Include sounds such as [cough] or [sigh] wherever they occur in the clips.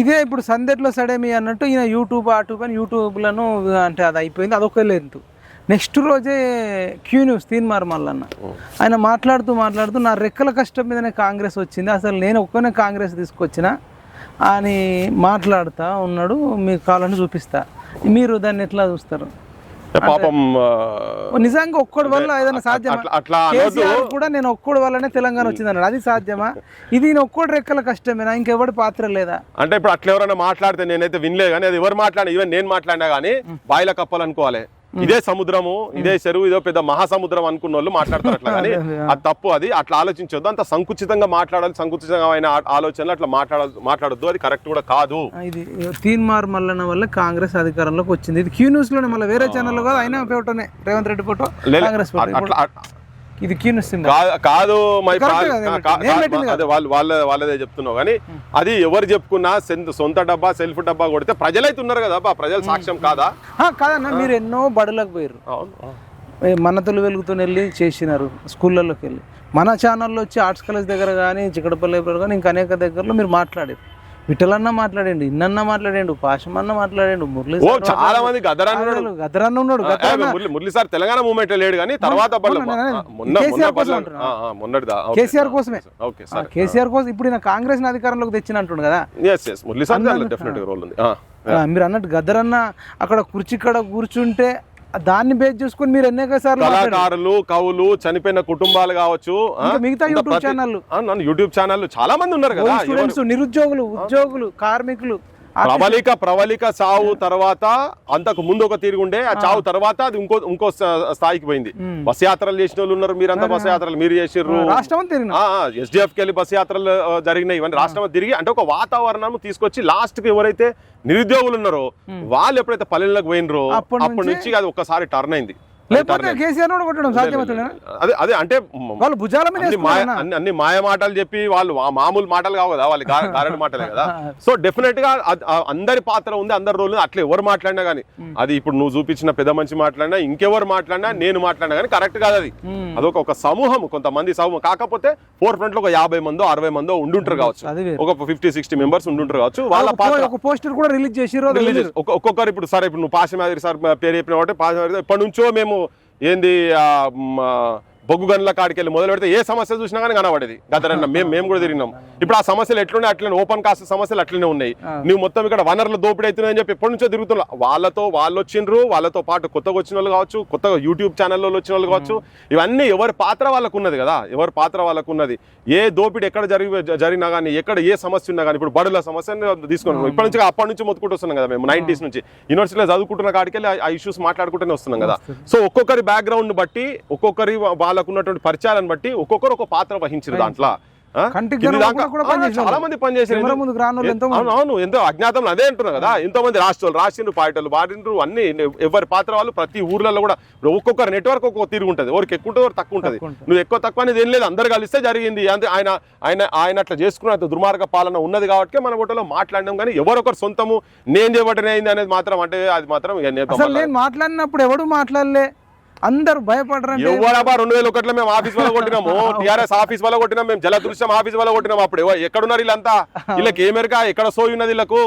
ఇదే ఇప్పుడు సందెట్లో సడేమి అన్నట్టు ఈయన యూట్యూబ్ అటు అని యూట్యూబ్లను అంటే అది అయిపోయింది అదొక లెంత్ నెక్స్ట్ రోజే క్యూ న్యూస్ తీన్మార్ మల్లన్న. ఆయన మాట్లాడుతూ మాట్లాడుతూ నా రెక్కల కష్టం మీదనే కాంగ్రెస్ వచ్చింది అసలు నేను ఒక్కనే కాంగ్రెస్ తీసుకొచ్చిన అని మాట్లాడుతూ ఉన్నాడు మీకు కావాలని చూపిస్తా. మీరు దాన్ని ఎట్లా చూస్తారు? పాపం నిజంగా ఒక్కడి వల్ల ఏదైనా సాధ్యమా? అట్లా- కూడా నేను ఒక్కడి వల్లనే తెలంగాణ వచ్చింది అన్నాడు అది సాధ్యమా? ఇది ఈయన ఒక్కడి రెక్కల కష్టమేనా? ఇంకెవడి పాత్ర లేదా? అంటే ఇప్పుడు అట్లా ఎవరైనా మాట్లాడితే నేనైతే వినలే కానీ అది ఎవరు మాట్లాడినా ఈవెన్ నేను మాట్లాడినా కానీ బాయిల కప్పలు అనుకోవాలి. ఇదే సముద్రము ఇదే చెరువు ఇదో పెద్ద మహాసముద్రం అనుకున్న వాళ్ళు మాట్లాడతారు అట్లా కానీ అది తప్పు అది అట్లా ఆలోచించొద్దు అంత సంకుచితంగా మాట్లాడాలి సంకుచితమైన ఆలోచనలు అట్లా మాట్లాడ మాట్లాడొద్దు అది కరెక్ట్ కూడా కాదు. ఇది తీన్మార్ మల్లన్న వల్ల కాంగ్రెస్ అధికారంలోకి వచ్చింది. ఇది క్యూ న్యూస్లోనే మళ్ళీ వేరే ఛానల్ కాదు అయినా ఫోటోనే. రేవంత్ రెడ్డి ఫోటో కాంగ్రెస్ అట్లా- ఇది క్యూ న్యూస్ సింబల్. కా- కాదు మై అదే వాళ్ళు వాళ్ళ వాళ్ళదే చెప్తున్నావు. కానీ అది ఎవరు చెప్పుకున్నా సొంత డబ్బా సెల్ఫ్ డబ్బా కొడితే ప్రజలైతే ఉన్నారు కదా ప్రజల సాక్ష్యం కాదా? కాదన్న మీరు ఎన్నో బడులకు పోయారు మనతలు వెలుగుతూ వెళ్ళి చేసినారు స్కూళ్ళలోకి వెళ్ళి. మన ఛానల్లో వచ్చి ఆర్ట్స్ కాలేజ్ దగ్గర కానీ చిక్కడపల్లి లైబ్రరీ కానీ ఇంకా అనేక దగ్గరలో మీరు మాట్లాడారు. విఠలన్న మాట్లాడండి ఇన్నన్న మాట్లాడండు పాశమన్న మాట్లాడండు మురళి ఓ చాలా మంది గదరాన్ని ఉన్నాడు. గద్దరన్న ఉన్నాడు మురళి సార్ తెలంగాణ మూమెంట్ లేడు కానీ తర్వాత కేసీఆర్ కోసమే. కేసీఆర్ కోసం ఇప్పుడు ఈయన కాంగ్రెస్ అధికారంలోకి తెచ్చినట్టుండు కదా. S S Murali sir definite role ఉంది. మీరు అన్నట్టు గద్దరన్న అక్కడ కుర్చీ కాడ కూర్చుంటే దాన్ని బేస్ చేసుకొని మీరు సార్లు మాట్లాడారు. కళాకారులు కవులు చనిపోయిన కుటుంబాలు కావచ్చు మిగతా యూట్యూబ్ నన్ను యూట్యూబ్ ఛానల్ చాలా మంది ఉన్నారు కదా స్టూడెంట్స్ నిరుద్యోగులు ఉద్యోగులు కార్మికులు ప్రబలిక ప్రబలిక చావు తర్వాత అంతకు ముందు ఒక తీరు ఉండే ఆ చావు తర్వాత అది ఇంకో ఇంకో స్థా- స్థాయికి పోయింది. బస్ యాత్రలు చేసిన వాళ్ళు ఉన్నారు మీరంతా బస్ యాత్రలు మీరు చేసిర్రు. తిరిగిన. ఎస్డిఎఫ్కి వెళ్ళి బస్ యాత్రలు జరిగినాయి ఇవన్నీ రాష్ట్రం తిరిగి అంటే ఒక వాతావరణం తీసుకొచ్చి లాస్ట్కి ఎవరైతే నిరుద్యోగులు ఉన్నారో వాళ్ళు ఎప్పుడైతే పల్లెలకు పోయినరో అప్పటి నుంచి అది ఒక్కసారి టర్న్ అయింది. లేకపోతే. కేసీఆర్ కూడా కొట్టడం సాధ్యమవుతుందా అదే అదే అంటే వాళ్ళు భుజాల మీద అన్ని. అన్ని మాయ మాటలు చెప్పి వాళ్ళు మామూలు మాటలు కావు కదా వాళ్ళు గారడి మాటలే కదా సో డెఫినెట్గా అందరి పాత్ర ఉంది అందరి రోల్ అట్లా ఎవరు మాట్లాడినా కానీ అది ఇప్పుడు నువ్వు చూపించిన పెద్ద మనిషి మాట్లాడినా ఇంకెవరు మాట్లాడినా నేను మాట్లాడినా కానీ కరెక్ట్ కాదు అది. అదొక ఒక సమూహం కొంతమంది సమూహం కాకపోతే ఫోర్ ఫ్రంట్లో ఒక యాభై మందో అరవై మందో ఉండుంటారు కావచ్చు. ఒక ఫిఫ్టీ సిక్స్టీ మెంబర్స్ ఉండుంటారు కావచ్చు వాళ్ళ పాత్ర ఒక పోస్టర్ కూడా రిలీజ్. ఒక్క- ఒక్కొక్కరు ఇప్పుడు సరే ఇప్పుడు నువ్వు పాశమాదిరి సార్ పేరు చెప్పిన కాబట్టి పాశమాదిరి ఇప్పటి నుంచో మేము ఏంది ఆ, బొగ్గు గనుల కాడికి వెళ్ళి మొదలు పెడితే ఏ సమస్య చూసినా కానీ కనబడేది. గతరన్న మేము మేము కూడా తిరిగినాం. ఇప్పుడు ఆ సమస్యలు ఎట్లున్నాయి అట్లనే ఓపెన్ కాస్ట్ సమస్యలు అట్లనే ఉన్నాయి. నువ్వు మొత్తం ఇక్కడ వనరుల దోపిడీ అవుతున్నాయని చెప్పి ఎప్పటి నుంచో తిరుగుతున్నా. వాళ్ళతో వాళ్ళు వచ్చిండ్రు వాళ్ళతో పాటు కొత్తగా వచ్చిన వాళ్ళు కావచ్చు కొత్తగా యూట్యూబ్ ఛానల్లో వచ్చిన వాళ్ళు కావచ్చు ఇవన్నీ ఎవరి పాత్ర వాళ్ళకు ఉన్నది కదా. ఎవరి పాత్ర వాళ్ళకు ఉన్నది. ఏ దోపిడీ ఎక్కడ జరిగి జరిగినా కానీ ఎక్కడ ఏ సమస్య ఉన్నా కానీ ఇప్పుడు బడుల సమస్యని తీసుకున్నాం. ఇప్పటి నుంచి అప్పటి నుంచి మొత్తుకుంటూ వస్తున్నాం కదా మేము నైన్టీస్ నుంచి. యూనివర్సిటీలో చదువుకుంటున్న కాడికి వెళ్ళి ఆ ఇష్యూస్ మాట్లాడుకుంటూనే వస్తున్నాం కదా. సో ఒక్కొక్కరి బ్యాక్గ్రౌండ్ బట్టి ఒక్కొక్కరి వాళ్ళకు ఉన్నటువంటి పరిచయాలను బట్టి ఒక్కొక్కరు ఒక పాత్ర వహించారు దాంట్లో. చాలా మంది పనిచేసారు. అవును ఎంతో అజ్ఞాతంలో అదే అంటున్నారు కదా. ఎంతో మంది రాష్ట్రాలు రాసిండ్రు పార్టీలు వాడిండ్రు అన్ని ఎవరి పాత్ర వాళ్ళు ప్రతి ఊర్లలో కూడా ఒక్కొక్కరు నెట్వర్క్ ఒక్కొక్క తిరిగి ఉంటుంది. ఎవరికి ఎక్కువ ఉంటుంది తక్కువ ఉంటుంది. నువ్వు ఎక్కువ తక్కువ అనేది ఏం లేదు. అందరు కలిస్తే జరిగింది. అంతే ఆయన ఆయన ఆయన అట్లా చేసుకున్న దుర్మార్గ పాలన ఉన్నది కాబట్టి మన ఓటలో మాట్లాడినాం కానీ ఎవరొకరు సొంతము నేను చేయబట్టిన అయింది అనేది మాత్రం అంటే అది మాత్రం నేను మాట్లాడినప్పుడు ఎవడు మాట్లాడలే? అందరు ఎవరబ్బా రెండు వేల ఒకటిలో మేము ఆఫీస్ వల్ల కొట్టినాము. [laughs] టిఆర్ఎస్ ఆఫీస్ వల్ల కొట్టినాం మేము ఆఫీస్ వల్ల కొట్టినాం అప్పుడు. ఎవ- ఎక్కడున్నారు వీళ్ళంతా? వీళ్ళకి ఏమెరక ఎక్కడ సోయి ఉన్నది వీళ్ళకు.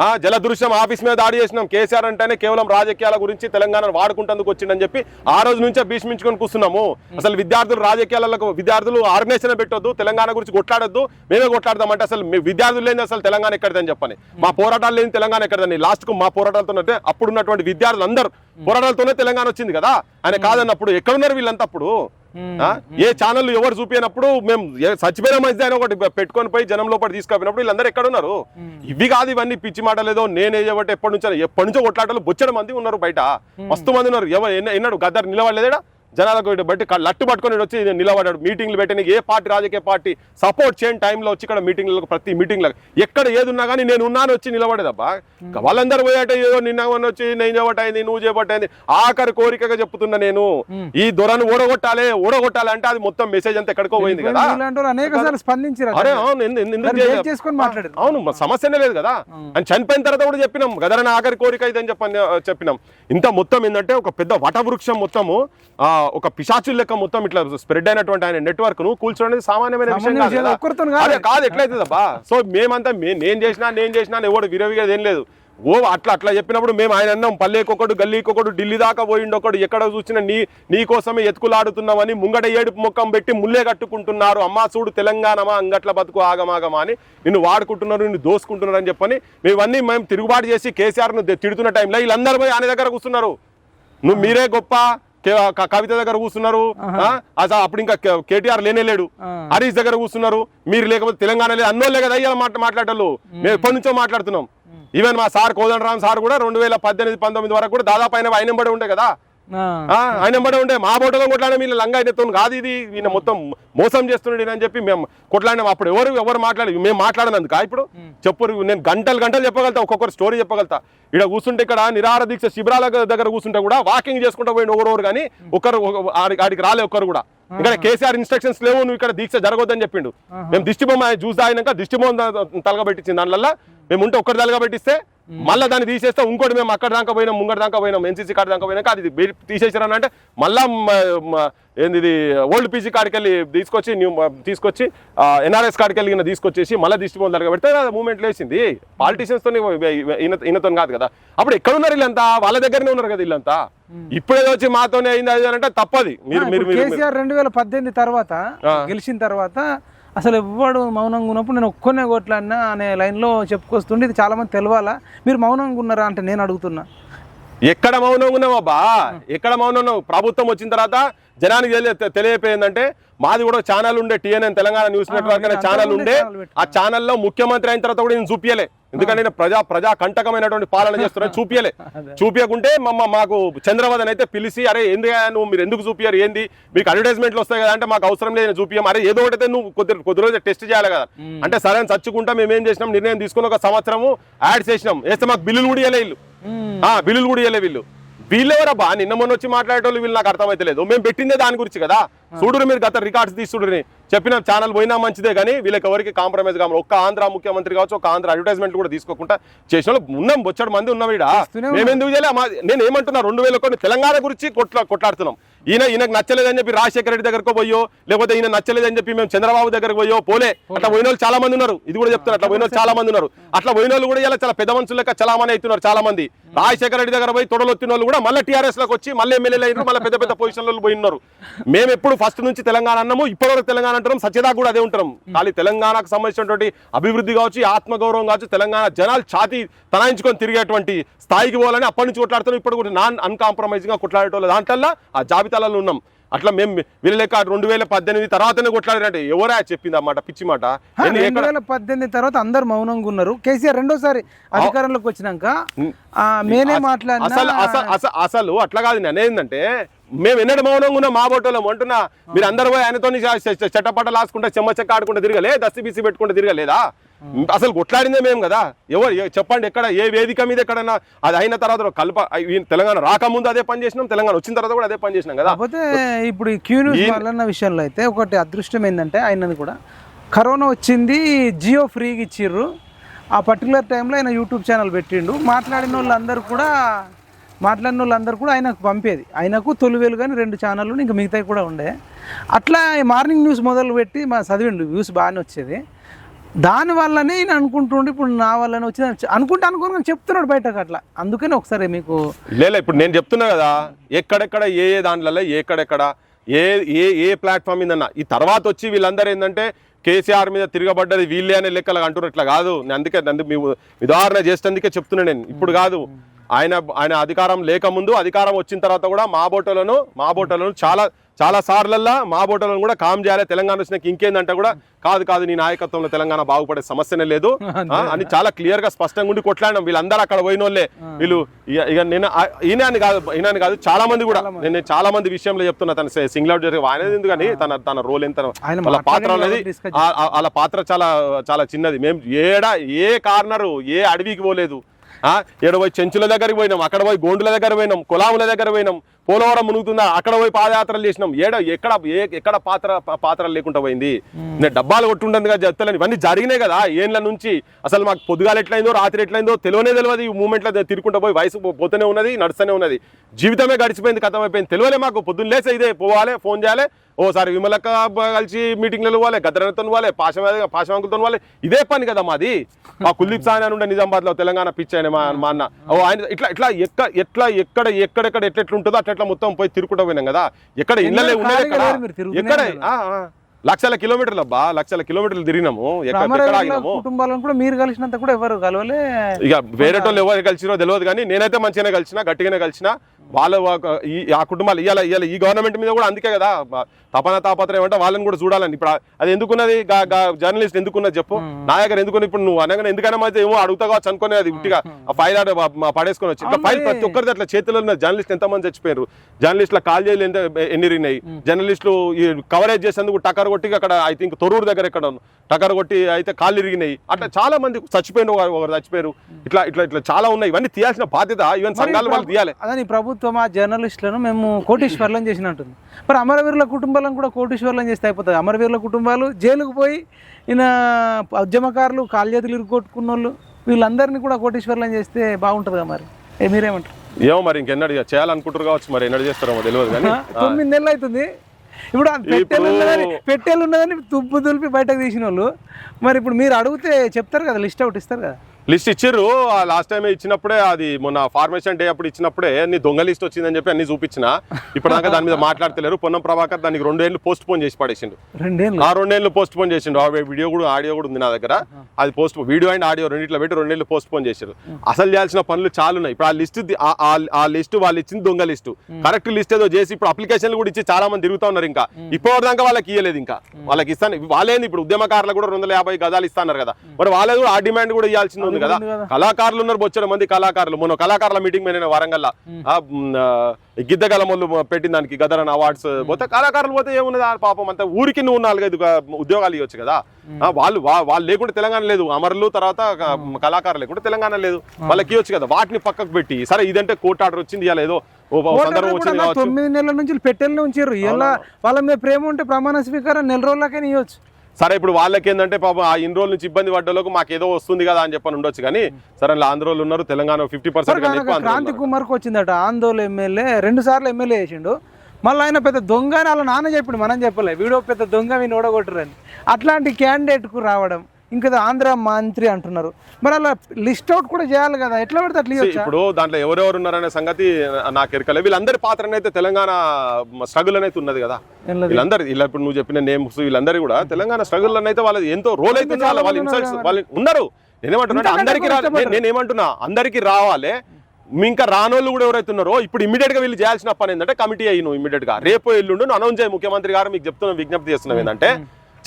ఆ జలదృశ్యం ఆఫీస్ మీద దాడి చేసినాం. కేసీఆర్ అంటేనే కేవలం రాజకీయాల గురించి తెలంగాణ వాడుకుంటందుకు వచ్చిందని చెప్పి ఆ రోజు నుంచే భీష్మించుకొని కూర్చున్నాము. అసలు విద్యార్థులు రాజకీయాలకు విద్యార్థులు ఆర్గనైజేషన్ పెట్టొద్దు తెలంగాణ గురించి కొట్లాడొద్దు. మేమే కొట్లాడదాం అంటే అసలు మీ విద్యార్థులు లేని అసలు తెలంగాణ ఎక్కడిదని చెప్పని. మా పోరాటాలు లేని తెలంగాణ ఎక్కడిదని. లాస్ట్కు మా పోరాటాలతో అప్పుడున్నటువంటి విద్యార్థులు అందరూ పోరాటాలతోనే తెలంగాణ వచ్చింది కదా. ఆయన కాదన్నప్పుడు ఎక్కడున్నారు వీళ్ళంతా అప్పుడు? ఏ ఛానల్ ఎవరు చూపినప్పుడు మేము చచ్చిపోయిన మంచిది అని ఒకటి పెట్టుకొని పోయి జనం లోపల తీసుకుపోయినప్పుడు వీళ్ళందరూ ఎక్కడ ఉన్నారు ఇవి కాదు ఇవన్నీ పిచ్చి మాటలు ఏదో నేనే ఎప్పటి నుంచో ఎప్పటి నుంచో కొట్లాటలు బొచ్చడం మంది ఉన్నారు బయట. మస్తు మంది ఉన్నారు. ఎవరు ఎన్న- ఎన్నడు గద్దర్ నిలవలేదా జనాలకు బట్టి లట్టు పట్టుకొని వచ్చి నిలబడ్డాడు. మీటింగ్లు పెట్టడానికి ఏ పార్టీ రాజకీయ పార్టీ సపోర్ట్ చేయని టైంలో వచ్చి ఇక్కడ మీటింగ్లకు ప్రతి మీటింగ్లకు ఎక్కడ ఏది ఉన్నా కానీ నేను ఉన్నాను వచ్చి నిలబడేదబ్బా. వాళ్ళందరూ పోయాట ఏదో నిన్న వచ్చి నేను చేయబట్టయింది నువ్వు చేయబట్టయింది ఆఖరి కోరికగా చెప్తున్నా నేను. ఈ దొరను ఓడగొట్టాలి ఓడగొట్టాలి అంటే అది మొత్తం మెసేజ్ అంతా ఎక్కడికో పోయింది కదా. అరే అవును. అవును సమస్యనే లేదు కదా. అని చనిపోయిన తర్వాత కూడా చెప్పినాం గదరని ఆఖరి కోరిక ఇదని చెప్పని చెప్పినాం. ఇంత మొత్తం ఏంటంటే ఒక పెద్ద వటవృక్షం మొత్తము ఆ ఒక పిశాచుల లెక్క మొత్తం ఇట్లా స్ప్రెడ్ అయినటువంటి ఆయన నెట్వర్క్ను కూల్చడం సామాన్యమైన విషయం కాదు కాదు. ఎట్లయితుందబ్బా? సో మేమంతా నేను చేసినా నేను చేసినా ఎవడు విరవిగా ఏం లేదు. ఓ అట్లా అట్లా చెప్పినప్పుడు మేము ఆయన అన్నాం పల్లెకొకడు గల్లీకొకడు ఢిల్లీ దాకా పోయిండొకడు ఎక్కడ చూసినా నీ నీ కోసమే ఎత్తుకులాడుతున్నామని ముంగట ఏడుపు ముఖం పెట్టి ముల్లే కట్టుకుంటున్నారు. అమ్మా చూడు తెలంగాణమా అంగట్ల బతుకు ఆగమాగమా అని నిన్ను వాడుకుంటున్నారు నిన్ను దోసుకుంటున్నారు అని చెప్పని మేమన్నీ మేము తిరుగుబాటు చేసి కేసీఆర్ను తిడుతున్న టైంలో వీళ్ళందరూ పోయి ఆయన దగ్గర కూర్చున్నారు. నువ్వు మీరే గొప్ప. కవిత దగ్గర కూర్చున్నారు. అప్పుడు ఇంకా కేటీఆర్ లేనే లేడు. హరీష్ దగ్గర కూర్చున్నారు. మీరు లేకపోతే తెలంగాణ లేదు. అన్నోళ్ళే కదా అయ్యా మాట మాట్లాడారు మేము. ఎప్పటి నుంచో మాట్లాడుతున్నాం. ఈవెన్ మా సార్ కోదండరామ్ సార్ కూడా రెండు వేల పద్దెనిమిది పంతొమ్మిది వరకు కూడా దాదాపు ఆయన పడి ఉండే కదా. ఆయన పడి ఉండే. మా బోటలో కొట్లాడే వీళ్ళ లంగా ఆయనతో కాదు ఇది. ఈయన మొత్తం మోసం చేస్తున్నాడు అని చెప్పి మేము కొట్లాడినాం అప్పుడు ఎవరు ఎవరు మాట్లాడి మేము మాట్లాడినందుక ఇప్పుడు? చెప్పరు నేను గంటలు గంటలు చెప్పగలుగుతా ఒక్కొక్కరు స్టోరీ చెప్పగలుగుతా. ఇక్కడ కూర్చుంటే ఇక్కడ నిరాహార దీక్ష శిబిరాల దగ్గర కూర్చుంటే కూడా వాకింగ్ చేసుకుంటూ పోయిన ఒకరు కానీ ఒకరు ఒక- ఆడి- ఆడికి రాలే ఒక్కరు కూడా. ఇక్కడ కేసీఆర్ ఇన్స్ట్రక్షన్స్ లేవు నువ్వు ఇక్కడ దీక్ష జరగొద్దని చెప్పిండు. మేము దిష్టి బొమ్మ జ్యూస్ తాగినాక దిష్టి బొమ్మ తలగబెట్టించింది దానివల్ల మేము ఉంటే ఒక్కటి తలగబెట్టిస్తే మళ్ళీ దాన్ని తీసేస్తే ఇంకోటి మేము అక్కడ దాకా పోయినాం ముంగట దాకా పోయినాం ఎన్సీసీ కార్డు దాకా పోయినాక అది తీసేసారని అంటే మళ్ళా ఏంది ఇది ఓల్డ్ పీసీ కాడికి వెళ్ళి తీసుకొచ్చి న్యూ తీసుకొచ్చి ఎన్ఆర్ఎస్ కాడికి వెళ్ళి తీసుకొచ్చేసి మళ్ళీ దిష్టి బొమ్మ తలగబెడితే మూమెంట్ లేచింది. పాలిటీషియన్స్తో ఈయనతో కాదు కదా. అప్పుడు ఎక్కడ ఉన్నారు వీళ్ళంతా? వాళ్ళ దగ్గరనే ఉన్నారు కదా వీళ్ళంతా. ఇప్పుడేదో వచ్చి మాతోనే అయింది అది అంటే తప్పది. మీరు మీరు ఇప్పుడు రెండు వేల పద్దెనిమిది తర్వాత. గెలిచిన తర్వాత అసలు ఎవ్వడు మౌనంగా ఉన్నప్పుడు నేను ఒక్కనే కొట్లాడినా అనే లైన్లో చెప్పుకొస్తుండే ఇది చాలా మంది తెలవాలా? మీరు మౌనంగా ఉన్నారా అంటే నేను అడుగుతున్నా. ఎక్కడ మౌనంగా ఉన్నావబ్బా ఎక్కడ మౌనం ఉన్నావు? ప్రభుత్వం వచ్చిన తర్వాత జనానికి తెలియ తెలియపోయిందంటే మాది కూడా ఛానల్ ఉండే టిఎన్ఎన్ తెలంగాణ న్యూస్ నెట్వర్క్ అనే ఛానల్ ఉండే. ఆ ఛానల్లో ముఖ్యమంత్రి అయిన తర్వాత కూడా నేను చూపియలే. ఎందుకంటే నేను ప్రజా ప్రజా కంటకమైనటువంటి పాలన [laughs] చేస్తున్నాను చూపియలే. [laughs] చూపియకుంటే మమ్మ మాకు చంద్రవదన్ అయితే పిలిచి అరే ఎందుకు నువ్వు మీరు ఎందుకు చూపియారు ఏంది? మీకు అడ్వర్టైజ్మెంట్లు వస్తాయి కదా అంటే మాకు అవసరం లేదు చూపియం అరే ఏదో ఒకటి నువ్వు కొద్ది కొద్ది రోజులు టెస్ట్ చేయాలి కదా. అంటే సరే అని చచ్చుకుంటా మేము ఏం చేసినాం? నిర్ణయం తీసుకుని ఒక సంవత్సరము యాడ్ చేసినాం. వేస్తే మాకు బిల్లులు కూడా ఇవ్వలే వీళ్ళు. ఆ బిల్లులు కూడా ఇవ్వలే వీళ్ళు. వీళ్ళెవరబ్బా? నిన్న మొన్న వచ్చి మాట్లాడేటోళ్ళు వీళ్ళు నాకు అర్థమైతే లేదు మేము పెట్టిందే దాని గురించి కదా? చూడురు మీరు గత రికార్డ్స్ తీసుడుని చెప్పిన ఛానల్ పోయినా మంచిదే కానీ వీళ్ళకి ఎవరికి కాంప్రమైజ్ కావాలి ఒక్క ఆంధ్ర ముఖ్యమంత్రి కావచ్చు ఒక ఆంధ్ర అడ్వర్టైజ్మెంట్ కూడా తీసుకోకుండా చేసిన వాళ్ళు ఉన్నాం బొచ్చడు మంది ఉన్నాం ఈడ. చేస్తూనే మేము ఎందుకు చేయలే? నేను ఏమంటున్నా రెండు వేల కొన్ని తెలంగాణ గురించి కొట్లా కొట్లాడుతున్నాం. ఈయన ఈయనకు నచ్చలేదని చెప్పి రాజశేఖర రెడ్డి దగ్గరకు పోయో లేకపోతే ఈయన నచ్చలేదని చెప్పి మేము చంద్రబాబు దగ్గరకు పోయో పోలే. అట్లా పోయిన చాలా మంది ఉన్నారు. ఇది కూడా చెప్తున్నారు అట్లా పోయిన చాలా మంది ఉన్నారు. అట్లా పోయిన వాళ్ళు కూడా ఇలా చాలా పెద్ద మనుషులు లెక్క చాలా మంది అవుతున్నారు చాలా మంది. రాజశేఖర రెడ్డి దగ్గర పోయి తొడలు వచ్చిన వాళ్ళు కూడా మళ్ళీ టీఆర్ఎస్లోకి వచ్చి మళ్ళీ ఎమ్మెల్యేలు అయినారు మళ్ళీ పెద్ద పెద్ద పొజిషన్లలో పోయి ఉన్నారు మేము ఎప్పుడు ఫస్ట్ నుంచి తెలంగాణ అన్నాము ఇప్పటివరకు తెలంగాణ అంటున్నాం సత్యదా కూడా అదే ఉంటాం. ఖాళీ తెలంగాణకు సంబంధించినటువంటి అభివృద్ధి కావచ్చు ఆత్మగౌరవం కావచ్చు తెలంగాణ జనాలు ఛాతి తనాయించుకొని తిరిగేటువంటి స్థాయికి పోవాలని అప్పటి నుంచి కొట్లాడుతున్నాం. ఇప్పుడు కూడా నాన్ అన్కాంప్రమైజింగ్గా కొట్లాడేటోళ్ళు దాంట్లో ఆ జాబితాలలో ఉన్నాం. అట్లా మేము వీళ్ళ లెక్క రెండు వేల పద్దెనిమిది తర్వాతనే కొట్లాడారంటే ఎవరా చెప్పింది అన్నమాట పిచ్చి మాట? రెండు వేల పద్దెనిమిది తర్వాత అందరు మౌనంగా ఉన్నారు. కేసీఆర్ రెండోసారి అధికారంలోకి వచ్చినాక మేనే మాట్లాడినా అసలు అసలు అట్లా కాదు నేను ఏంటంటే మేము ఎన్నడూ మౌనంగా ఉన్నాం మా బొట్టోళ్ళం అంటున్నా. మీరు అందరు పోయి ఆయనతో చట్టపట్టలు లాసుకుంటే చెమ్మ చెక్క ఆడుకుంటే తిరగలే దస్తి బీసి పెట్టుకుంటే తిరగలేదా? అసలు కొట్లాడిందే మేము కదా. ఎవరు చెప్పండి ఎక్కడ ఏ వేదిక మీద ఎక్కడన్నా అది అయిన తర్వాత కల్ప తెలంగాణ రాకముందు అదే పని చేసినాం తెలంగాణ వచ్చిన తర్వాత కూడా అదే పని చేసినాం కదా. కాకపోతే ఇప్పుడు ఈ క్యూ న్యూస్ విషయంలో అయితే ఒకటి అదృష్టం ఏంటంటే ఆయనది కూడా కరోనా వచ్చింది జియో ఫ్రీగా ఇచ్చిర్రు. ఆ పర్టికులర్ టైంలో ఆయన యూట్యూబ్ ఛానల్ పెట్టిండు. మాట్లాడిన వాళ్ళందరూ కూడా మాట్లాడిన వాళ్ళందరూ కూడా ఆయనకు పంపేది. ఆయనకు తొలివేలు కానీ రెండు ఛానళ్ళు ఇంకా మిగతావి కూడా ఉండే. అట్లా మార్నింగ్ న్యూస్ మొదలు పెట్టి మా చదివిండు వ్యూస్ బాగానే వచ్చేది. దాని వల్లనే నేను అనుకుంటుండే ఇప్పుడు నా వల్లనే వచ్చింది అనుకుంటే అనుకోని చెప్తున్నాడు బయటకు అట్లా. అందుకని ఒకసారి మీకు లేలే ఇప్పుడు నేను చెప్తున్నా కదా ఎక్కడెక్కడ ఏ ఏ దాంట్లలో ఎక్కడెక్కడ ఏ ఏ ఏ ప్లాట్ఫామ్ మీదన్నా. ఈ తర్వాత వచ్చి వీళ్ళందరూ ఏంటంటే కేసీఆర్ మీద తిరగబడ్డది వీళ్ళే అనే లెక్కలు అంటున్నారు. ఇట్లా కాదు. నేను అందుకే అందుకు ఉదాహరణ చేసేందుకే చెప్తున్నా నేను. ఇప్పుడు కాదు. ఆయన ఆయన అధికారం లేకముందు అధికారం వచ్చిన తర్వాత కూడా మా బోటలను మా బోటలను చాలా చాలా సార్లల్లా మా బోటలను కూడా కామ్ చేయాలి. తెలంగాణ వచ్చినాక ఇంకేందంటే కూడా కాదు కాదు నీ నాయకత్వంలో తెలంగాణ బాగుపడే సమస్యనే లేదు. [laughs] అని చాలా క్లియర్గా స్పష్టంగా ఉండి కొట్లాడినాం. వీళ్ళందరూ అక్కడ పోయిన వాళ్ళే వీళ్ళు ఇక- నేను ఆ- ఈయన అని కాదు ఈయన అని కాదు చాలా మంది కూడా. నేను చాలా మంది విషయంలో చెప్తున్నా తన సింగిల్ అవుట్ జరిగి ఆయన ఎందుకు కానీ తన తన రోల్ ఎంత వాళ్ళ పాత్ర అనేది వాళ్ళ పాత్ర చాలా చాలా చిన్నది. మేము ఏడ ఏ కార్నరు ఏ అడవికి పోలేదు. ఆ ఏడ పోయి చెంచుల దగ్గరికి పోయినాం అక్కడ పోయి గోండుల దగ్గర పోయినాం కులాముల దగ్గర పోయినాం. పోలవరం మునుగుతుందా? అక్కడ పోయి పాదయాత్రలు చేసినాం. ఏడ ఎక్కడ ఏ- ఎక్కడ పాత్ర పాత్రలు లేకుండా పోయింది? నేను డబ్బాలు కొట్టుండదుగా చెప్తలేను ఇవన్నీ జరిగినాయి కదా ఏండ్ల నుంచి. అసలు మాకు పొద్దుగాల ఎట్లయిందో రాత్రి ఎట్లయిందో తెలియనే తెలియదు. ఈ మూమెంట్లో తిరుగుకుంటూ పోయి వయసు పోతూనే ఉన్నది నడుస్తూనే ఉన్నది. జీవితమే గడిచిపోయింది కథం అయిపోయింది తెలియలే మాకు పొద్దున్న లేసే ఇదే పోవాలి ఫోన్ చేయాలి ఓసారి విమలక్క కలిసి మీటింగ్లలో పోవాలి గద్దరతో పోవాలి పాశ పాశవంకులతో పోవాలి. ఇదే పని కదా మాది. [laughs] మా కుల్దీప్ సాయన్ అని ఉండే నిజామాబాద్లో తెలంగాణ పిచ్ ఆయన మా మా అన్న. ఓ ఆయన ఇట్లా ఇట్లా ఎక్క ఎట్లా ఎక్కడ ఎక్కడెక్కడ ఎట్లెట్లా ఉంటుందో అట్లా ఎట్లా మొత్తం పోయి తిరుగుకుంటూ పోయినాం కదా. ఎక్కడ ఇళ్ళలే ఖాళీగా ఎక్కడ. లక్షల కిలోమీటర్లు అబ్బా లక్షల కిలోమీటర్లు తిరిగినాము. కుటుంబాలను కూడా మీరు కలిసినంత కూడా ఎవరు కలవలే? ఇక వేరే వాళ్ళు ఎవరు కలిసిరో తెలియదు కానీ నేనైతే మంచిగానే కలిసిన గట్టిగానే కలిసిన. వాళ్ళ ఈ ఆ కుటుంబాలు ఇవాళ ఇవాళ ఈ గవర్నమెంట్ మీద కూడా అందుకే కదా తపన తాపత్రయం అంటే వాళ్ళని కూడా చూడాలని. ఇప్పుడు అది ఎందుకున్నది? జర్నలిస్ట్ ఎందుకున్నది చెప్పు. నా దగ్గర ఎందుకున్నది? ఇప్పుడు నువ్వు అనగానే ఎందుకైనా అయితే ఏమో అడుగుతా కావచ్చు అనుకునే అది ఉట్టిగా ఆ ఫైల్ ఆడ పడేసుకొని వచ్చి. ఇట్లా ఫైల్ ప్రతి ఒక్కరిది అట్లా చేతిలో ఉన్న జర్నలిస్ట్ ఎంతమంది చచ్చిపోయారు జర్నలిస్టుల కాల్ చేయలు ఎంత ఎన్ని ఇరిగినాయి జర్నలిస్టులు ఈ కవరేజ్ చేసేందుకు టకర్ కొట్టి అక్కడ ఐ థింక్ తొరూరు దగ్గర ఎక్కడ టకర్ కొట్టి అయితే కాళ్ళు ఇరిగినాయి అట్లా చాలా మంది చచ్చిపోయిన ఒకరు చచ్చిపోయారు ఇట్లా ఇట్లా ఇట్లా చాలా ఉన్నాయి. ఇవన్నీ తీయాల్సిన బాధ్యత. ఈవెన్ సంఘాలు వాళ్ళు తీయాలి. అదని ప్రభుత్వం ఆ జర్నలిస్టులను మేము కోటీశ్వర్లను చేసినట్టుంది. మరి అమరవీరుల కుటుంబాలను కూడా కోటీశ్వర్లను చేస్తే అయిపోతుంది. అమరవీరుల కుటుంబాలు జైలుకు పోయి ఈయన ఉద్యమకారులు కాలు చేతులు ఇరుకొట్టుకున్న వాళ్ళు వీళ్ళందరినీ కూడా కోటీశ్వర్లను చేస్తే బాగుంటుంది కదా మరి మీరేమంటారు? ఏమో మరి ఇంకెన్నడు ఇక చేయాలనుకుంటారు కావచ్చు మరి ఎన్నడు చేస్తారో తెలియదు కానీ. తొమ్మిది నెలలు అవుతుంది. ఇప్పుడు పెట్టెలు ఉన్నదని పెట్టెలు ఉన్నదని తుప్పు దులిపి బయటకు తీసిన వాళ్ళు మరి ఇప్పుడు మీరు అడిగితే చెప్తారు కదా లిస్ట్ అవుట్ ఇస్తారు కదా. లిస్ట్ ఇచ్చిర్రు. లాస్ట్ టైం ఇచ్చినప్పుడే అది మొన్న ఫార్మేషన్ డే అప్పుడు ఇచ్చినప్పుడే నీ దొంగ లిస్ట్ వచ్చిందని చెప్పి అన్ని చూపించిన. ఇప్పుడు దాకా దాని మీద మాట్లాడతలేరు. పొన్నం ప్రభాకర్ దానికి రెండేళ్ళు పోస్ట్ పోన్ చేసి పడేసిండు. ఆ రెండేళ్ళు పోస్ట్ పోన్ చేసిండు. ఆ వీడియో కూడా ఆడియో కూడా ఉంది నా దగ్గర. అది పోస్ట్ వీడియో అండ్ ఆడియో రెండిట్లో పెట్టి రెండేళ్ళు పోస్ట్ పోన్ చేశారు అసలు చేయాల్సిన పనులు చాలా ఉన్నాయి. ఇప్పుడు ఆ లిస్ట్ ఆ లిస్ట్ వాళ్ళు ఇచ్చింది దొంగ లిస్ట్ కరెక్ట్ లిస్ట్ ఏదో చేసి ఇప్పుడు అప్లికేషన్లు కూడా ఇచ్చి చాలా మంది తిరుగుతా ఉన్నారు ఇంకా. ఇప్పటి దాకా వాళ్ళకి ఇవ్వలేదు ఇంకా. వాళ్ళకి ఇస్తాను. వాళ్ళేంది ఇప్పుడు ఉద్యమకారులు కూడా రెండు వందల యాభై గదాలు ఇస్తాన్నారు కదా. మరి వాళ్ళే కూడా ఆ డిమాండ్ కూడా ఇవ్వాల్సింది ఉంది కదా. కళాకారులు ఉన్నారు బొచ్చడం మంది కళాకారులు. మొన్న కళాకారుల మీటింగ్ మీద వరంగల్ గిద్దగల మొల్లు పెట్టిన దానికి గదరన్ అవార్డ్స్ పోతే కళాకారులు పోతే ఏమున్నది? ఆ పాపం అంతా ఊరికి నువ్వు నాలుగైదు ఉద్యోగాలు ఇవ్వచ్చు కదా. వాళ్ళు వాళ్ళు లేకుంటే తెలంగాణ లేదు. అమరులు తర్వాత కళాకారులు లేకుంటే తెలంగాణ లేదు. వాళ్ళకి ఇవ్వచ్చు కదా. వాటిని పక్కకు పెట్టి సరే ఇదంటే కోర్టు ఆర్డర్ వచ్చింది ఇలా ఏదో తొమ్మిది నెలల నుంచి పెట్టెల్ని ఉంచారు. ఇలా వాళ్ళ మీద ప్రేమ ఉంటే ప్రమాణ స్వీకారం నెల రోజులకైనా ఇవ్వచ్చు. సరే ఇప్పుడు వాళ్ళకి ఏంటంటే పాపం ఆ ఇన్ని రోజుల నుంచి ఇబ్బంది పడ్డలోకి మాకు ఏదో వస్తుంది కదా అని చెప్పని ఉండొచ్చు కానీ సరే ఆంధ్రోళ్ళు ఉన్నారు తెలంగాణ ఫిఫ్టీ పర్సెంట్ క్రాంతి కుమార్కి వచ్చిందట ఆందోళన ఎమ్మెల్యే రెండు సార్లు ఎమ్మెల్యే చేసిండు. మళ్ళీ ఆయన పెద్ద దొంగ అని వాళ్ళ నాన్న చెప్పిండు మనం చెప్పలే వీడో పెద్ద దొంగ వీని ఓడగొట్టరని. అట్లాంటి క్యాండిడేట్కు రావడం ఇంకా ఆంధ్ర మంత్రి అంటున్నారు. మరి అలా లిస్ట్ అవుట్ కూడా చేయాలి కదా ఎట్లా పడితే అట్లా ఇప్పుడు దాంట్లో ఎవరెవరు ఉన్నారనే సంగతి నాకు ఎరకలే వీళ్ళందరి పాత్ర అయితే తెలంగాణ స్ట్రగుల్ అనేది ఉన్నది కదా? వీళ్ళందరి ఇలా ఇప్పుడు నువ్వు చెప్పిన నేమ్స్ వీళ్ళందరూ కూడా తెలంగాణ స్ట్రగుల్ అయితే వాళ్ళది ఎంతో రోల్ అవుతుంది వాళ్ళ వాళ్ళ ఇన్సల్ట్స్ వాళ్ళు ఉన్నారు. నేనేమంటున్నా అందరికీ రా- నేనేమంటున్నా అందరికీ రావాలి. మీ ఇంకా రానోళ్ళు కూడా ఎవరైతే ఉన్నారో ఇప్పుడు ఇమీడియట్గా వీళ్ళు చేయాల్సిన పని ఏంటంటే కమిటీ అయ్యి నువ్వు ఇమీడియట్గా. రేపు ఎల్లుండు అనౌన్స్ చేయి ముఖ్యమంత్రి గారు మీకు చెప్తున్నా విజ్ఞప్తి చేస్తున్నాం ఏంటంటే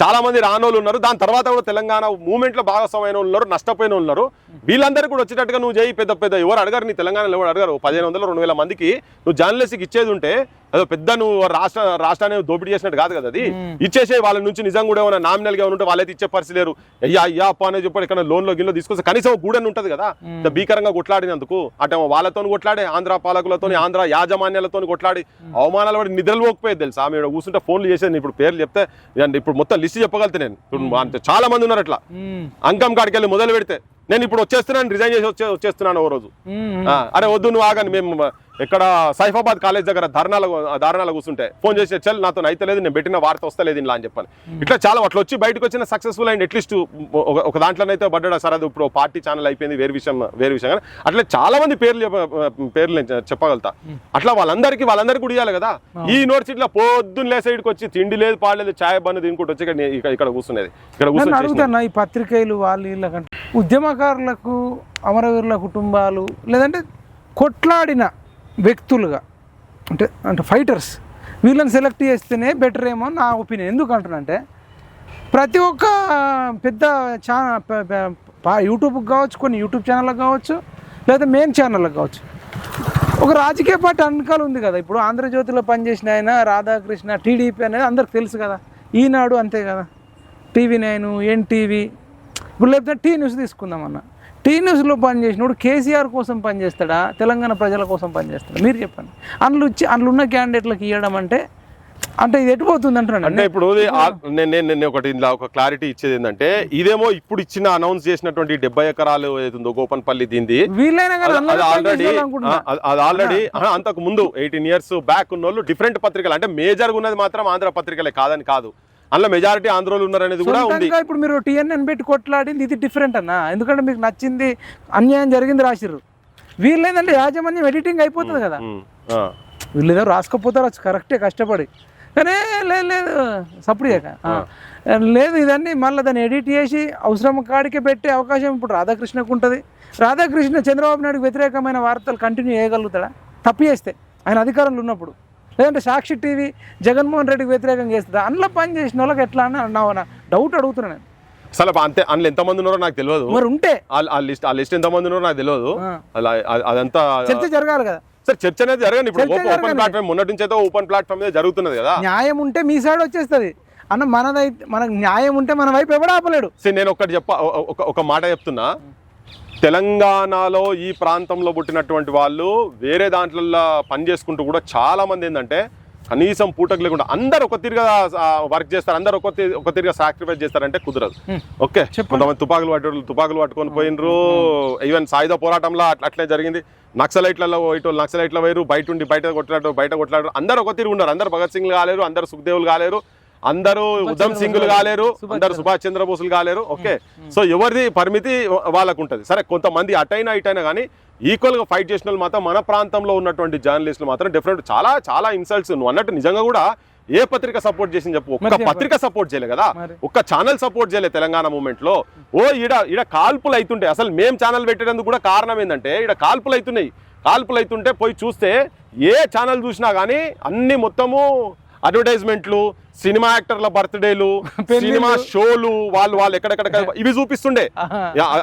చాలా మంది రానోళ్ళు ఉన్నారు. దాని తర్వాత కూడా తెలంగాణ మూమెంట్లో భాగస్వామైన ఉన్నారు నష్టపోయిన ఉన్నారు. వీళ్ళందరూ కూడా వచ్చేటట్టుగా నువ్వు చేయి పెద్ద పెద్ద ఎవరు అడగారు నీ తెలంగాణలో ఎవరు అడగారు. పదిహేను వందల రెండు వేల మందికి నువ్వు జర్నలిస్ట్కి ఇచ్చేది ఉంటే అదో పెద్ద నువ్వు రాష్ట్ర రాష్ట్రాన్ని దోపిడీ చేసినట్టు కాదు కదా అది. ఇచ్చేసే వాళ్ళ నుంచి నిజంగా కూడా ఏమైనా నామినల్గా ఉంటే వాళ్ళైతే ఇచ్చే పరిస్థితి లేరు. అయ్యా అయ్యా అప్ప అనేది చెప్పాడు ఇక్కడ లోన్లో గిన్నెలో తీసుకొస్తే కనీసం గూడని ఉంటది కదా. భీకరంగా కొట్లాడినందుకు అటేమో వాళ్ళతో కొట్లాడే ఆంధ్ర పాలకులతో ఆంధ్ర యాజమాన్యాలతో కొట్లాడి అవమానాలు పడి నిద్రలు పోకపోయేది తెలుసా? ఆమె కూర్చుంటే ఫోన్లు చేసేది ఇప్పుడు పేర్లు చెప్తే ఇప్పుడు మొత్తం లిస్ట్ చెప్పగలుగుతా నేను. ఇప్పుడు చాలా మంది ఉన్నారు అట్లా. అంకం కాడికి వెళ్ళి మొదలు పెడితే నేను ఇప్పుడు వచ్చేస్తున్నాను రిజైన్ చేసి వచ్చే వచ్చేస్తున్నాను ఓ రోజు. అరే వద్దు నువ్వు ఆగని మేము ఇక్కడ సైఫాబాద్ కాలేజ్ దగ్గర ధర్నాలు ధారణాలు కూర్చుంటే ఫోన్ చేసి చల్ నాతో అయితే లేదు నేను పెట్టిన వార్త వస్తలేదు ఇలా అని చెప్పాను. ఇట్లా చాలా అట్లా వచ్చి బయటకు వచ్చిన సక్సెస్ఫుల్ అండ్ అట్లీస్ట్ ఒక దాంట్లోనైతే పడ్డాడు సరే అది ఇప్పుడు పార్టీ ఛానల్ అయిపోయింది వేరే విషయం వేరే విషయం కానీ అట్లా చాలా మంది పేర్లు పేర్లు చెప్పగలుగుతా. అట్లా వాళ్ళందరికీ వాళ్ళందరికీ కూడా ఇవ్వాలి కదా. ఈ యూనివర్సిటీలో పొద్దున్న లే సైడ్కి వచ్చి తిండి లేదు పాడలేదు ఛాయ్ బంద్ తినుకుంటూ వచ్చి ఇక్కడ కూర్చునేది. ఇక్కడ కూర్చొని ఈ పత్రికలు వాళ్ళు వీళ్ళకంటే ఉద్యమకారులకు అమరవీరుల కుటుంబాలు లేదంటే కొట్లాడిన వ్యక్తులుగా అంటే అంటే ఫైటర్స్ వీళ్ళని సెలెక్ట్ చేస్తేనే బెటర్ ఏమో నా ఒపీనియన్ ఎందుకు అంటున్నానంటే ప్రతి ఒక్క పెద్ద ఛా యూట్యూబ్కి కావచ్చు కొన్ని యూట్యూబ్ ఛానళ్ళకి కావచ్చు లేదా మెయిన్ ఛానళ్ళకి కావచ్చు. ఒక రాజకీయ పార్టీ వెనకాల ఉంది కదా. ఇప్పుడు ఆంధ్రజ్యోతిలో పనిచేసిన ఆయన రాధాకృష్ణ టీడీపీ అనేది అందరికి తెలుసు కదా. ఈనాడు అంతే కదా. టీవీ నైన్ ఎన్టీవీ ఇప్పుడు లేకపోతే టీ న్యూస్ తీసుకుందాం అన్న. టీ న్యూస్లో పనిచేసినప్పుడు కేసీఆర్ కోసం పనిచేస్తాడా? తెలంగాణ ప్రజల కోసం పనిచేస్తాడా? మీరు చెప్పండి. అందులో ఇచ్చి అందులో ఉన్న క్యాండిడేట్లకు ఇవ్వడం అంటే అంటే ఇది ఎటుపోతుంది అంటున్నాను అంటే ఇప్పుడు నేను ఒకటి ఇందులో ఒక క్లారిటీ ఇచ్చేది ఏంటంటే ఇదేమో ఇప్పుడు ఇచ్చిన అనౌన్స్ చేసినటువంటి డెబ్బై ఎకరాలు ఏదుందో గోపన్పల్లి దీంది ఆల్రెడీ అది ఆల్రెడీ అంతకు ముందు ఎయిటీన్ ఇయర్స్ బ్యాక్ ఉన్న వాళ్ళు డిఫరెంట్ పత్రికలు అంటే మేజర్ ఉన్నది మాత్రం ఆంధ్ర పత్రికలే కాదని కాదు. అందులో మెజారిటీ ఆంధ్రోలు ఉన్నారనేది కూడా ఉంది. ఇప్పుడు మీరు టీఎన్ఎన్ పెట్టి కొట్లాడింది ఇది డిఫరెంట్ అన్న. ఎందుకంటే మీకు నచ్చింది అన్యాయం జరిగింది రాసిర్రు. వీళ్ళు ఏంటంటే యాజమాన్యం ఎడిటింగ్ అయిపోతుంది కదా. వీళ్ళు ఏదో రాసుకపోతారు కరెక్టే కష్టపడి. కానీ లేదు లేదు సప్పుడు. లేదు ఇదన్నీ మళ్ళీ దాన్ని ఎడిట్ చేసి అవసరం కాడికే పెట్టే అవకాశం ఇప్పుడు రాధాకృష్ణకు ఉంటుంది. రాధాకృష్ణ చంద్రబాబు నాయుడుకి వ్యతిరేకమైన వార్తలు కంటిన్యూ చేయగలుగుతాడా? తప్పు చేస్తే. ఆయన అధికారంలో ఉన్నప్పుడు. లేదంటే సాక్షి టీవీ జగన్మోహన్ రెడ్డికి వ్యతిరేకంగా చేస్తుందా అందులో పని చేసిన వాళ్ళకి ఎట్లా అని నా నా డౌట్ అడుగుతున్నాను నేను. అసలు అంతే అందులో ఎంతమంది ఉన్నారో నాకు తెలియదు. మరి ఉంటే. ఆ- లిస్ట్ ఆ లిస్ట్ ఎంతమంది ఉన్నారో నాకు తెలియదు. అదంతా చర్చ జరగాలి కదా. సార్ చర్చ అనేది జరగండి. ఇప్పుడు ఓపెన్. ప్లాట్ఫామ్ మొన్నటి నుంచి అయితే ఓపెన్ ప్లాట్ఫామ్ మీద జరుగుతున్నది కదా. న్యాయం ఉంటే మీ సైడ్ వచ్చేస్తుంది. అన్న మనదైతే మనకు న్యాయం ఉంటే మన వైపు ఎవడు ఆపలేడు. సరే నేను ఒకటి చెప్ప ఒక మాట చెప్తున్నా. తెలంగాణలో ఈ ప్రాంతంలో పుట్టినటువంటి వాళ్ళు వేరే దాంట్లో పని చేసుకుంటూ కూడా చాలా మంది ఏంటంటే కనీసం పూటకు లేకుండా అందరు ఒక తిరిగా వర్క్ చేస్తారు. అందరు ఒక ఒక తిరిగా సాక్రిఫైస్ చేస్తారంటే కుదరదు. ఓకే. కొంతమంది తుపాకులు పట్టు తుపాకులు పట్టుకొని పోయినరు. ఈవెన్ సాయుధ పోరాటంలో అట్లా అట్లే జరిగింది. నక్సలైట్లలో ఇటు నక్సలైట్ల వేరు బయట ఉండి బయట కొట్లాడు బయట కొట్లాడు. అందరు ఒక తిరిగి ఉన్నారు. అందరు భగత్ సింగ్లు కాలేరు అందరు సుఖదేవులు కాలేరు. అందరూ ఉధమ్ సింగ్లు కాలేరు అందరు సుభాష్ చంద్రబోసులు కాలేరు ఓకే. సో ఎవరిది పరిమితి వాళ్ళకు ఉంటుంది సరే కొంతమంది అటైనా ఇటైనా కానీ ఈక్వల్గా ఫైట్ చేసిన మాత్రం మన ప్రాంతంలో ఉన్నటువంటి జర్నలిస్టులు మాత్రం డిఫరెంట్ చాలా చాలా ఇన్సల్ట్స్ నువ్వు అన్నట్టు నిజంగా కూడా ఏ పత్రిక సపోర్ట్ చేసింది చెప్పు. ఒక్క పత్రిక సపోర్ట్ చేయలే కదా. ఒక్క ఛానల్ సపోర్ట్ చేయలే తెలంగాణ మూమెంట్లో ఓ ఈడ ఈడ కాల్పులు అవుతుంటే అసలు మేం ఛానల్ పెట్టేందుకు కూడా కారణం ఏంటంటే ఈడ కాల్పులు అవుతున్నాయి కాల్పులు అవుతుంటే పోయి చూస్తే ఏ ఛానల్ చూసినా కానీ అన్ని మొత్తము అడ్వర్టైజ్మెంట్లు సినిమా యాక్టర్ల బర్త్డేలు [laughs] సినిమా షోలు వాళ్ళు వాళ్ళు ఎక్కడెక్కడ [laughs] ఇవి చూపిస్తుండే.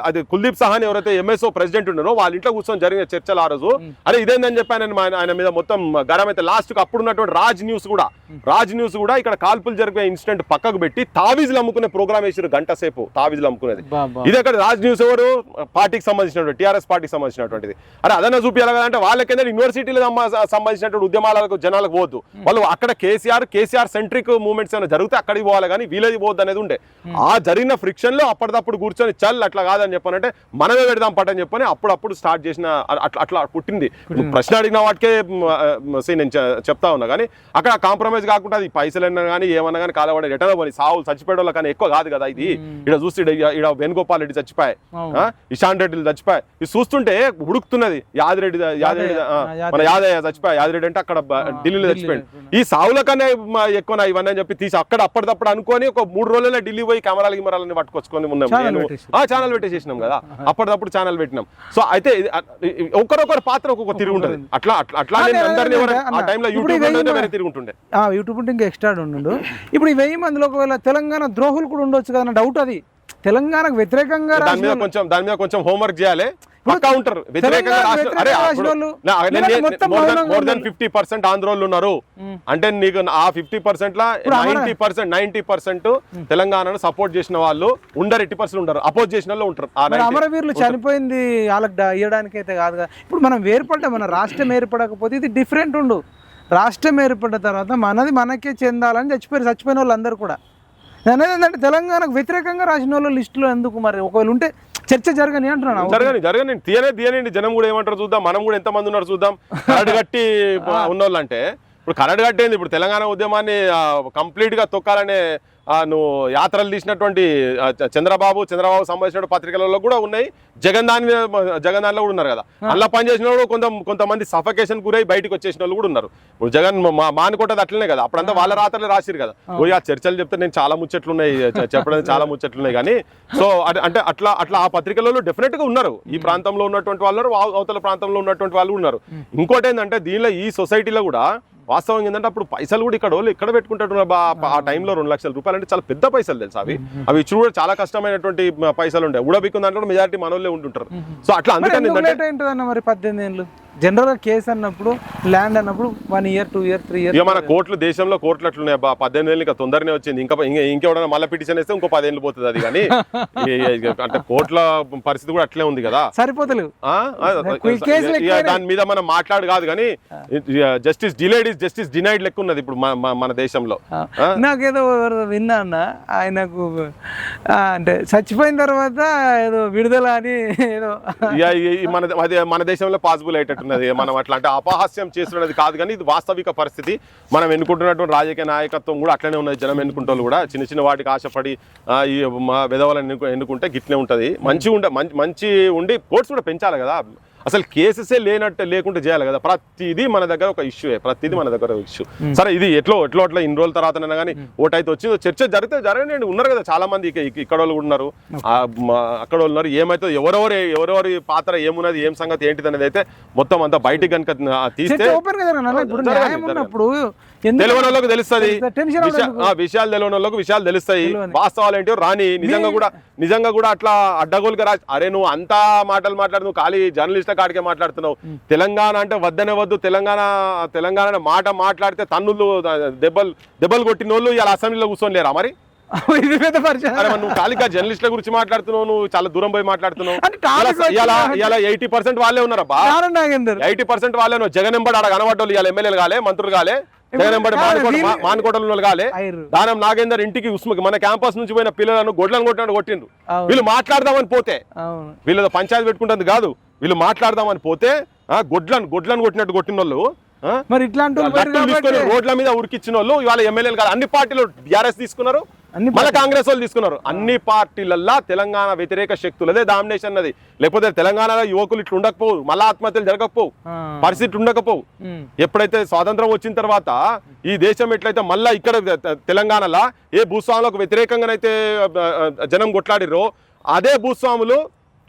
అది కుల్దీప్ సహాని ఎవరైతే ఎంఎస్ఓ ప్రెసిడెంట్ ఉన్నారో వాళ్ళ ఇంట్లో కూర్చొని జరిగిన చర్చలు ఆ రోజు. అరే ఇదేందని చెప్పి ఆయన మీద మొత్తం గరం అయితే లాస్ట్కు అప్పుడు ఉన్నటువంటి రాజ్ న్యూస్ కూడా. రాజ్ న్యూస్ కూడా ఇక్కడ కాల్పులు జరిగే ఇన్సిడెంట్ పక్కకు పెట్టి తావీజులు అమ్ముకునే ప్రోగ్రామ్ వేసారు గంట సేపు తావీజులు అమ్ముకునేది. ఇది అక్కడ రాజ్ న్యూస్ ఎవరు? పార్టీకి సంబంధించినటువంటి టీఆర్ఎస్ పార్టీకి సంబంధించినటువంటిది. అరే అదన్నా చూపించాలి కదా అంటే వాళ్ళకేంటే యూనివర్సిటీలకు సంబ- సంబంధించినటువంటి ఉద్యమాలకు జనాలకు పోవద్దు వాళ్ళు అక్కడ కేసీఆర్ కేసీఆర్ సెంట్రిక్ మూవ్మెంట్స్ ఏమైనా జరిగితే అక్కడికి పోవాలి కానీ వీళ్ళది పోవద్దు అనేది ఉండే. ఆ జరిగిన ఫ్రిక్షన్లో అప్పటిదప్పుడు కూర్చొని చల్ అట్లా కాదని చెప్పానంటే మనమే పెడదాం పట్టని చెప్పని అప్పుడప్పుడు స్టార్ట్ చేసిన అట్లా అట్లా పుట్టింది. నువ్వు ప్రశ్న అడిగిన వాటికే నేను చెప్తా ఉన్నా కానీ అక్కడ కాంప్రమైజ్ కాకుండా అది పైసలు అన్నా కానీ ఏమన్నా కానీ కాలవాడి ఎటనో పోనీ సావులు చచ్చిపోయడం కానీ ఎక్కువ కాదు కదా ఇది. ఇక్కడ చూస్తే ఇక్కడ వేణుగోపాల్ రెడ్డి చచ్చిపోయాయి? ఇషాన్ రెడ్డిలు చచ్చిపోయాయి. ఇది చూస్తుంటే ఉడుకుతున్నది. యాదిరెడ్డి యాదిరెడ్డి. మన యాదయ్య చచ్చిపోయా యాదిరెడ్డి అంటే అక్కడ ఢిల్లీలో చచ్చిపోయాడు ఈ సావుల కన్నా ఎక్కువ ఇవన్నీ అని చెప్పి తీసి అక్కడ అప్పటిదప్పుడు అనుకొని ఒక మూడు రోజుల్లో ఢిల్లీ పోయి కెమెరాలు గిమరాలని పట్టుకొచ్చుకొని ఉన్నాం నేను. ఆ ఛానల్ పెట్టేసేసినాం కదా. అప్పటిదప్పుడు ఛానల్ పెట్టినాం. సో అయితే ఒకరొకరు పాత్ర ఒక్కొక్క తిరిగి ఉంటుంది. అట్లా అట్లా అందరినీ ఆ. టైంలో యూట్యూబ్ వేరే తిరిగి ఉంటుండే యూట్యూబ్ ఉంటే ఇంకా ఎక్స్ట్రా ఉండు. ఇప్పుడు ఈ వెయ్యి మందిలో ఒకవేళ తెలంగాణ ద్రోహులు కూడా ఉండొచ్చు కదా డౌట్ అది. తెలంగాణకు వ్యతిరేకంగా దాని మీద కొంచెం దాని మీద కొంచెం హోంవర్క్ చేయాలి. More than. ఫిఫ్టీ పర్సెంట్ ఆంధ్రోళ్ళు ఉన్నారు. అంటే నీకు ఆ ఫిఫ్టీ పర్సెంట్ లా నైన్టీ పర్సెంట్ నైన్టీ పర్సెంట్ తెలంగాణను సపోర్ట్ చేసిన వాళ్ళు ఉండరు ఎయిటీ పర్సెంట్ ఉంటారు అపోజ్ చేసిన వాళ్ళు ఉంటారు. ఆ మరి 90. అమరవీరులు చనిపోయింది వాళ్ళకి ఇయ్యడానికి అయితే కాదు కదా. ఇప్పుడు మనం ఏర్పడ్డ మన రాష్ట్రం ఏర్పడకపోతే ఇది డిఫరెంట్ ఉండు. రాష్ట్రం ఏర్పడ్డ తర్వాత మనది మనకే చెందాలని చచ్చిపోయారు చచ్చిపోయిన వాళ్ళు అందరూ కూడా అనేది ఏంటంటే తెలంగాణకు వ్యతిరేకంగా రాసిన వాళ్ళు లిస్టులో ఎందుకు మరి? ఒకవేళ ఉంటే చర్చ జరగని అంటున్నాను. జరగని జరగని. తీయనే తీయనండి జనం కూడా ఏమంటారు చూద్దాం. మనం కూడా ఎంతమంది ఉన్నారు చూద్దాం. కరడు [laughs] కట్టి ఉన్నోళ్ళు అంటే ఇప్పుడు కరడు కట్టేది. ఇప్పుడు తెలంగాణ ఉద్యమాన్ని కంప్లీట్గా తొక్కాలనే నువ్వు యాత్రలు తీసినటువంటి చంద్రబాబు చంద్రబాబు సంబంధించిన పత్రికలలో కూడా ఉన్నాయి. జగన్ దాని మీద జగన్ దానిలో కూడా ఉన్నారు కదా. అలా పనిచేసిన వాళ్ళు కొంత కొంతమంది సఫకేషన్ గురై బయటకు వచ్చేసిన వాళ్ళు కూడా ఉన్నారు. ఇప్పుడు జగన్ మా మానుకోటది అట్లనే కదా. అప్పుడంతా వాళ్ళ రాత్రలు రాసిరు కదా. ఓ ఆ చర్చలు చెప్తే నేను చాలా ముచ్చట్లు ఉన్నాయి చెప్పడానికి చాలా ముచ్చట్లు ఉన్నాయి కానీ సో అట్- అంటే అట్లా అట్లా ఆ పత్రికలలో డెఫినెట్గా ఉన్నారు. ఈ ప్రాంతంలో ఉన్నటువంటి వాళ్ళు అవతల ప్రాంతంలో ఉన్నటువంటి వాళ్ళు ఉన్నారు. ఇంకోటి ఏంటంటే దీనిలో ఈ సొసైటీలో కూడా వాస్తవం ఏంటంటే అప్పుడు పైసలు కూడా ఇక్కడ వాళ్ళు ఎక్కడ పెట్టుకుంటారు ఆ టైంలో రెండు లక్షల రూపాయలు అంటే చాలా పెద్ద పైసలు తెలుసు అవి? అవి ఇచ్చి కూడా చాలా కష్టమైనటువంటి పైసలు ఉండే. ఉడబిక్కు దాంట్లో మెజారిటీ మనోళ్ళే ఉంటుంటారు. సో అట్లా అందుకని మరి పద్దెనిమిది ఏళ్ళు? జనరల్గా కేసు అన్నప్పుడు ల్యాండ్ అన్నప్పుడు one year two year three year ఇక మన కోర్టులు దేశంలో కోర్టులు అట్లున్నాయి. బా పద్దెనిమిది ఏళ్ళు ఇంకా తొందరనే వచ్చింది. ఇంకా ఇంకా ఇంకెవడన్నా మళ్ళీ పిటిషన్ వేస్తే ఇంకో పదేళ్ళు పోతుంది అది కానీ. [laughs] అంటే కోర్టుల పరిస్థితి కూడా అట్లే ఉంది కదా. సరిపోతలేవు ఇక దాని మీద మనం మాట్లాడు కాదు కానీ justice delayed is justice denied లెక్క ఉన్నది ఇప్పుడు మన- దేశంలో? నాకేదో విన్నా అన్న ఆయనకు అంటే చచ్చిపోయిన తర్వాత ఏదో విడుదల అని ఏదో మన దేశంలో పాసిబుల్ అయ్యేటట్టున్నది మనం అట్లా అంటే అపహాస్యం చేస్తున్నది కాదు కానీ ఇది వాస్తవిక పరిస్థితి. మనం ఎన్నుకుంటున్నటువంటి రాజకీయ నాయకత్వం కూడా అట్లనే ఉన్నది. జనం ఎన్నుకుంటారు కూడా చిన్న చిన్న వాటికి ఆశపడి ఈ మా విధవలను ఎన్నుకుంటే గిట్లే ఉంటది. మంచి ఉండ మంచి మంచి ఉండి కోర్ట్స్ కూడా పెంచాలి కదా. అసలు కేసెసే లేనట్టు లేకుండా చేయాలి కదా. ప్రతిదీ మన దగ్గర ఒక ఇష్యూ ప్రతిదీ మన దగ్గర ఇష్యూ సరే ఇది ఎట్లో ఎట్లో అట్లా ఇన్ని రోజుల తర్వాత కానీ ఓటు అయితే వచ్చిందో చర్చ జరిగితే జరగండి ఉన్నారు కదా చాలా మంది ఇక- ఇక- ఇక్కడ వాళ్ళు ఉన్నారు. అక్కడ వాళ్ళు ఉన్నారు. ఏమైతే ఎవరెవరు ఎవరెవరి పాత్ర ఏమున్నది ఏం సంగతి ఏంటిది అనేది అయితే మొత్తం అంతా బయటికి కనుక తీస్తే తెలియని వాళ్ళకి తెలుస్తుంది. విషయాలు తెలియని వాళ్ళకి విషయాలు తెలుస్తాయి. వాస్తవాలు ఏంటో రాని నిజంగా కూడా నిజంగా కూడా అట్లా అడ్డగోలుగా రా అరే నువ్వు అంతా మాటలు మాట్లాడు నువ్వు ఖాళీ జర్నలిస్ట్ కాడికే మాట్లాడుతున్నావు. తెలంగాణ అంటే వద్దనే వద్దు. తెలంగాణ తెలంగాణ మాట మాట్లాడితే తన్నులు దెబ్బలు దెబ్బలు కొట్టిన వాళ్ళు ఇలా అసెంబ్లీలో కూర్చొని లేరా మరి? ఇది పెద్ద నువ్వు ఖాళీగా జర్నలిస్ట్ల గురించి మాట్లాడుతున్నావు నువ్వు చాలా దూరం పోయి మాట్లాడుతున్నావు. ఎయిటీ పర్సెంట్ వాళ్ళే ఉన్నారబ్బా నాగేందర్. ఎయిటీ పర్సెంట్ వాళ్ళే ఉన్నారు. జగన్ ఎంబడి ఆడ కనబడ్డోళ్ళు ఇవాళ ఎమ్మెల్యేలు కాలే మంత్రులు కాలే. మానుకోటలు కాలే. దానం నాగేందర్ ఇంటికి ఉస్మకి మన క్యాంపస్ నుంచి పోయిన పిల్లలను గొడ్లను కొట్టినట్టు కొట్టిండ్రు. వీళ్ళు మాట్లాడదామని పోతే. వీళ్ళు పంచాయతీ పెట్టుకుంటుంది కాదు. వీళ్ళు మాట్లాడదామని పోతే గొడ్లను గొడ్లను కొట్టినట్టు కొట్టిన వాళ్ళు మరి ఇట్లాంటి రోడ్ల మీద ఉరికిచ్చిన వాళ్ళు ఇవాళ ఎమ్మెల్యేలు కాదు అన్ని పార్టీలు బీఆర్ఎస్ తీసుకున్నారు. మళ్ళీ కాంగ్రెస్ వాళ్ళు తీసుకున్నారు. అన్ని పార్టీలల్లా తెలంగాణ వ్యతిరేక శక్తులదే డామినేషన్ అన్నది లేకపోతే తెలంగాణలో యువకులు ఇట్లా ఉండకపోవు. మళ్ళా ఆత్మహత్యలు జరగకపోవు. పరిస్థితి ఉండకపోవు. ఎప్పుడైతే స్వాతంత్రం వచ్చిన తర్వాత ఈ దేశం ఎట్లయితే మళ్ళా ఇక్కడ తెలంగాణలో ఏ భూస్వాములకు వ్యతిరేకంగానైతే జనం కొట్లాడిరో అదే భూస్వాములు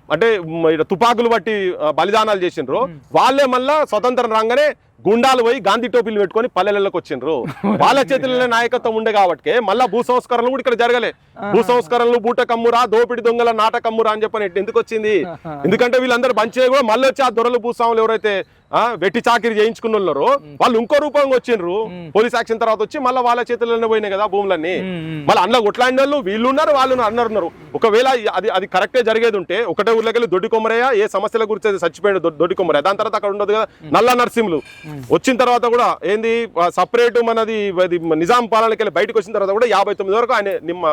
అంటే తుపాకులు బట్టి బలిదానాలు చేసిండ్రు వాళ్ళే మళ్ళా స్వతంత్రం రాగానే గుండాలు పోయి గాంధీ టోపీలు పెట్టుకొని పల్లెలకు వచ్చిండ్రు. వాళ్ళ చేతుల్లోనే నాయకత్వం ఉండే కాబట్టి మళ్ళా భూ సంస్కరణలు కూడా ఇక్కడ జరగలే. భూ సంస్కరణలు బూట కమ్మురా దోపిడి దొంగల నాట కమ్మురా అని చెప్పని ఎందుకు వచ్చింది? ఎందుకంటే వీళ్ళందరూ బంచే కూడా మళ్ళీ వచ్చి ఆ దొరలు భూస్వాములు ఎవరైతే వెట్టి చాకిరి చేయించుకున్న వాళ్ళరో వాళ్ళు ఇంకో రూపంగా వచ్చిండ్రు. పోలీస్ యాక్షన్ తర్వాత వచ్చి మళ్ళీ వాళ్ళ చేతుల్లోనే పోయినాయి కదా భూములన్నీ. మళ్ళీ అందులో కొట్లాడిన వాళ్ళు వీళ్ళు ఉన్నారు వాళ్ళు అన్నారు ఉన్నారు ఒకవేళ అది అది కరెక్టే జరిగేది ఉంటే ఒకటే ఊర్లోకి వెళ్ళి దొడ్డి కొమ్మరయ్య ఏ సమస్యల గురించి చచ్చిపోయాడు దొ- దొడ్డి కొమ్మరయ్య. దాని తర్వాత అక్కడ ఉండదు కదా నల్ల నరసింహులు. వచ్చిన తర్వాత కూడా ఏంది సపరేట్ మనది నిజాం పాలనకి వెళ్ళి బయటకు వచ్చిన తర్వాత కూడా యాభై తొమ్మిది వరకు ఆయన నిమ్మ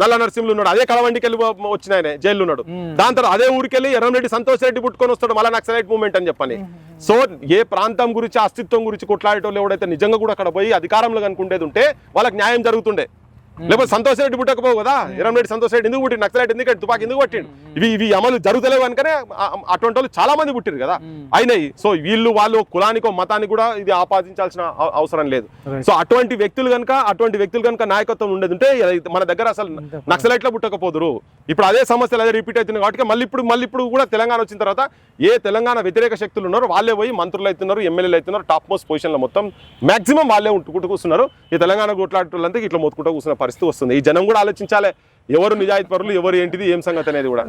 నల్ల నరసింహులు ఉన్నాడు. అదే కలవండికి వెళ్ళి వచ్చిన ఆయన జైల్లో ఉన్నాడు. దాని తర్వాత అదే ఊరికి వెళ్ళి ఎర్రంరెడ్డి సంతోష్ రెడ్డి పుట్టుకొని వస్తాడు మళ్ళీ నక్సలైట్ మూవ్మెంట్ అని చెప్పని. సో ఏ ప్రాంతం గురించి అస్తిత్వం గురించి కొట్లాడేటోళ్ళు ఎవడైతే నిజంగా కూడా అక్కడ పోయి అధికారంలో కనుకుండేది ఉంటే వాళ్ళకి న్యాయం జరుగుతుండే. లేకపోతే సంతోష్ రెడ్డి పుట్టకపోవు కదా? ఎర్రంరెడ్డి సంతోష్ రెడ్డి ఎందుకు పుట్టిండు? నక్సలైట్ ఎందుకు తుపాకి ఎందుకు పట్టిండు ఇవి ఇవి అమలు జరుగుతలేవు కనుకనే ఆ- అటువంటి వాళ్ళు చాలా మంది పుట్టిరు కదా? అయినాయి. సో వీళ్ళు వాళ్ళు కులానికో మతానికి కూడా ఇది ఆపాదించాల్సిన అవ- అవసరం లేదు. సో అటువంటి వ్యక్తులు కనుక అటువంటి వ్యక్తులు కనుక నాయకత్వం ఉండేది ఉంటే మన దగ్గర అసలు నక్సలైట్లో పుట్టకపోదురు. ఇప్పుడు అదే సమస్యలు అదే రిపీట్ అవుతున్నాయి కాబట్టి మళ్ళీ ఇప్పుడు మళ్ళీ ఇప్పుడు కూడా తెలంగాణ వచ్చిన తర్వాత ఏ తెలంగాణ వ్యతిరేక శక్తులు ఉన్నారో వాళ్ళే పోయి మంత్రులు అవుతున్నారు ఎమ్మెల్యేలు అవుతున్నారు టాప్ మోస్ట్ పొజిషన్లో మొత్తం మాక్సిమం వాళ్ళే ఉంటుకుంటూ కూర్చున్నారు. ఈ తెలంగాణ కొట్లాడేటోళ్ళంతా ఇట్లా మొత్తుకుంటూ కూర్చున్న పరిస్థితి వస్తుంది. ఈ జనం కూడా ఆలోచించాలి ఎవరు నిజాయితీ పరులు ఎవరు ఏంటిది ఏం సంగతి అనేది కూడా.